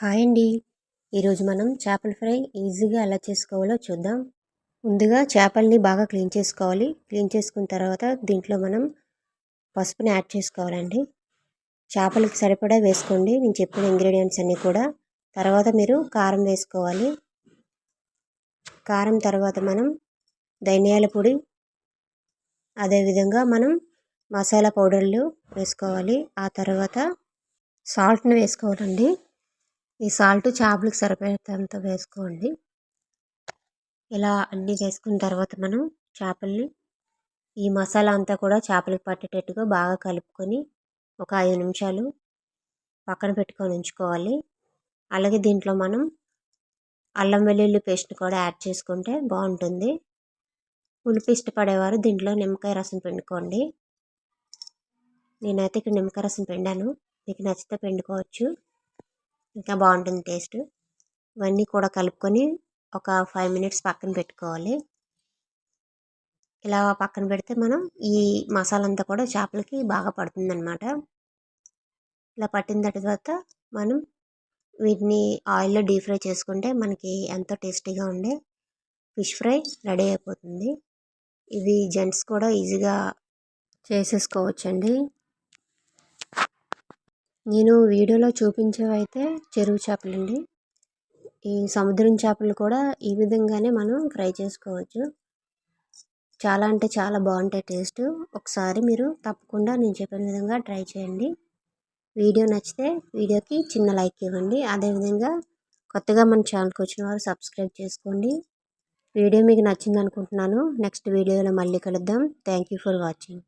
Hi అండి. ఈరోజు మనం చేపల ఫ్రై ఈజీగా ఎలా చేసుకోవాలో చూద్దాం. ముందుగా చేపల్ని బాగా క్లీన్ చేసుకోవాలి. క్లీన్ చేసుకున్న తర్వాత దీంట్లో మనం పసుపుని యాడ్ చేసుకోవాలండి. చేపలకి సరిపడా వేసుకోండి. నేను చెప్పిన ఇంగ్రీడియంట్స్ అన్నీ కూడా. తర్వాత మీరు కారం వేసుకోవాలి. కారం తర్వాత మనం ధనియాల పొడి అదేవిధంగా మనం మసాలా పౌడర్లు వేసుకోవాలి. ఆ తర్వాత సాల్ట్ని వేసుకోవాలండి. ఈ సాల్ట్ చేపలకు సరిపోయేంత వేసుకోండి. ఇలా అన్నీ వేసుకున్న తర్వాత మనం చేపల్ని ఈ మసాలా అంతా కూడా చేపలకు పట్టేటట్టుగా బాగా కలుపుకొని ఒక ఐదు నిమిషాలు పక్కన పెట్టుకొని ఉంచుకోవాలి. అలాగే దీంట్లో మనం అల్లం వెల్లుల్లి పేస్ట్ కూడా యాడ్ చేసుకుంటే బాగుంటుంది. పులుపు ఇష్టపడేవారు దీంట్లో నిమ్మకాయ రసం పిండుకోండి. నేనైతే ఇక్కడ నిమ్మకాయ రసం పిండాను. మీకు నచ్చితే పిండుకోవచ్చు. ఇంకా బాగుంటుంది టేస్ట్. ఇవన్నీ కూడా కలుపుకొని ఒక ఫైవ్ మినిట్స్ పక్కన పెట్టుకోవాలి. ఇలా పక్కన పెడితే మనం ఈ మసాలా అంతా కూడా చేపలకి బాగా పడుతుంది అనమాట ఇలా పట్టిన తర్వాత మనం వీటిని ఆయిల్లో డీప్ ఫ్రై చేసుకుంటే మనకి ఎంతో టేస్టీగా ఉండే ఫిష్ ఫ్రై రెడీ అయిపోతుంది. ఇది జెంట్స్ కూడా ఈజీగా చేసేసుకోవచ్చండి. నేను వీడియోలో చూపించేవైతే చెరువు చేపలండి. ఈ సముద్రం చేపలు కూడా ఈ విధంగానే మనం ఫ్రై చేసుకోవచ్చు. చాలా అంటే చాలా బాగుంటాయి టేస్ట్. ఒకసారి మీరు తప్పకుండా నేను చెప్పిన విధంగా ట్రై చేయండి. వీడియో నచ్చితే వీడియోకి చిన్న లైక్ ఇవ్వండి. అదేవిధంగా కొత్తగా మన ఛానల్కి వచ్చిన వారు సబ్స్క్రైబ్ చేసుకోండి. వీడియో మీకు నచ్చింది అనుకుంటున్నాను నెక్స్ట్ వీడియోలో మళ్ళీ కలుద్దాం. Thank you for watching.